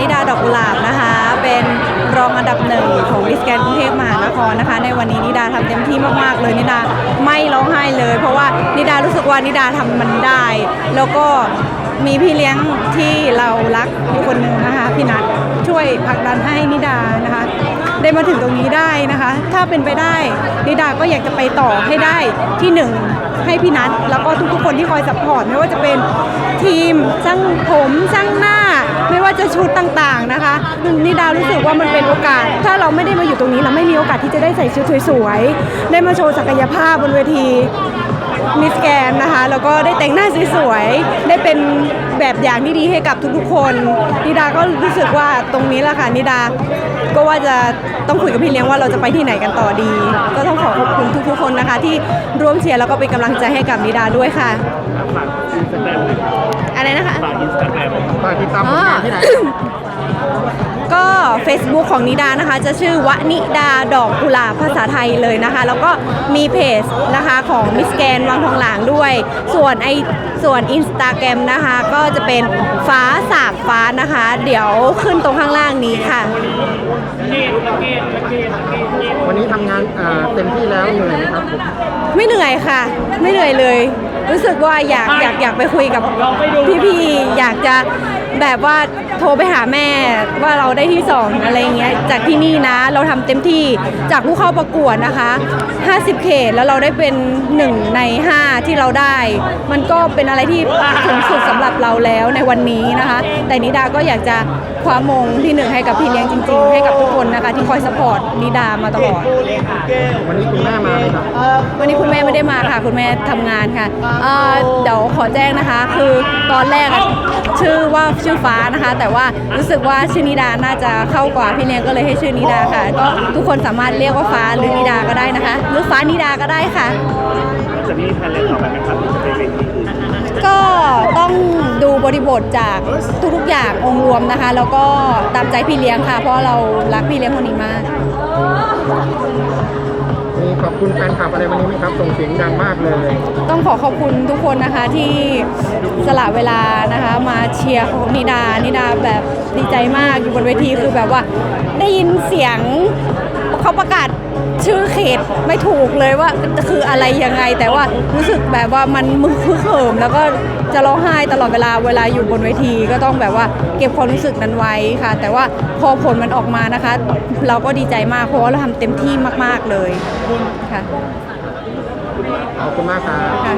นิดาดอกกุหลาบนะคะ เป็นรองอันดับหนึ่งของมิสแกนกรุงเทพมหานครนะคะ ในวันนี้นิดาทำเต็มที่มากๆเลยนิดาไม่ร้องไห้เลย เพราะว่านิดารู้สึกว่านิดาทำมันได้ แล้วก็มีพี่เลี้ยงที่เรารักอยู่คนหนึ่งนะคะพี่นัทช่วยผลักดันให้นิดานะคะ ได้มาถึงตรงนี้ได้นะคะ ถ้าเป็นไปได้นิดาก็อยากจะไปต่อให้ได้ที่หนึ่งให้พี่นัทแล้วก็ทุกๆคนที่คอยซัพพอร์ตไม่ว่าจะเป็นทีมช่างผมช่างหน้า ไม่ว่าจะชุดต่างๆนะคะนิดารู้สึกว่ามันเป็นโอกาส ถ้าเราไม่ได้มาอยู่ตรงนี้เราไม่มีโอกาสที่จะได้ใส่ชุดสวยๆได้มาโชว์ศักยภาพบนเวทีมิสแกนนะคะแล้วก็ได้แต่งหน้าสวยๆได้เป็นแบบอย่างที่ดีให้กับทุกๆ คนนิดาก็รู้สึกว่าตรงนี้แหละค่ะนิดาก็ว่าจะต้องคุยกับพี่เลี้ยงว่าเราจะไปที่ไหนกันต่อดี ก็ต้องขอขอบคุณทุกๆ คนนะคะ ที่ร่วมเชียร์แล้วก็เป็นกำลังใจให้กับนิดาด้วยค่ะ อินสตาแกรมเลยอะไรนะคะ ฝากอินสตาแกรมฝากติดตามผลงานที่ไหน ก็ Facebook ของนิดานะคะ จะชื่อวนิดาดอกกุหลาบภาษาไทยเลยนะคะ แล้วก็มีเพจนะคะของมิสแกนวังทองหลางด้วย ส่วนไอส่วนอินสตาแกรมนะคะ ก็จะเป็นฟ้าสากฟ้านะคะ เดี๋ยวขึ้นตรงข้างล่างนี้ค่ะ วันนี้ทำงานเอ่อเต็มที่แล้วเหนื่อยไหมครับผมไม่เหนื่อยค่ะ ไม่เหนื่อยเลย รู้สึกว่าอยากอยากอยากไปคุยกับพี่ๆอยากจะแบบว่า โทรไปหาแม่ว่าเราได้ที่สองอะไรเงี้ยจากที่นี่นะ เราทำเต็มที่จากผู้เข้าประกวดนะคะ 50 เขตแล้วเราได้เป็นหนึ่งใน 5 ที่เราได้ มันก็เป็นอะไรที่สูงสุดสำหรับเราแล้วในวันนี้นะคะ แต่นิดาก็อยากจะคว้ามงที่หนึ่งให้กับพี่เลี้ยงจริง ๆ ให้กับทุกคนนะคะ ที่คอยสปอร์ตนิดามาตลอดวันนี้คุณแม่มาไหมครับวันนี้คุณแม่ไม่ได้มาค่ะ คุณแม่ทำงานค่ะเอ่อเดี๋ยวขอแจ้งนะคะ คือตอนแรกอะชื่อว่าชื่อฟ้านะคะ แต่ว่ารู้สึกว่าชื่อนิดาน่าจะเข้ากว่าพี่เลี้ยงก็เลยให้ชื่อนิดาค่ะ ก็ทุกคนสามารถเรียกว่าฟ้าหรือนิดาก็ได้นะคะ หรือฟ้านิดาก็ได้ค่ะจะมีแพลนเล่นต่อไปไหมครับหรือจะไปเวทีอื่นก็ต้องดู บริบทจากทุกๆอย่างองค์รวมนะคะ แล้วก็ตามใจพี่เลี้ยงค่ะ เพราะเรารักพี่เลี้ยงคนนี้มาก มีขอบคุณแฟนคลับอะไรวันนี้ไหมครับส่งเสียงดังมากเลย ต้องขอขอบคุณทุกคนนะคะที่สละเวลานะคะมาเชียร์ของนิดานิดาแบบดีใจมากอยู่บนเวทีคือแบบว่า ได้ยินเสียงเขาประกาศ ชื่อเขตไม่ถูกเลยว่าคืออะไรยังไง แต่ว่ารู้สึกแบบว่ามันมือเขิมแล้วก็จะร้องไห้ตลอดเวลาเวลาอยู่บนเวทีก็ต้องแบบว่าเก็บความรู้สึกนั้นไว้ค่ะ แต่ว่าพอผลมันออกมานะคะ เราก็ดีใจมากเพราะว่าเราทำเต็มที่มาก ๆเลยค่ะขอบคุณมากครับ ค่ะ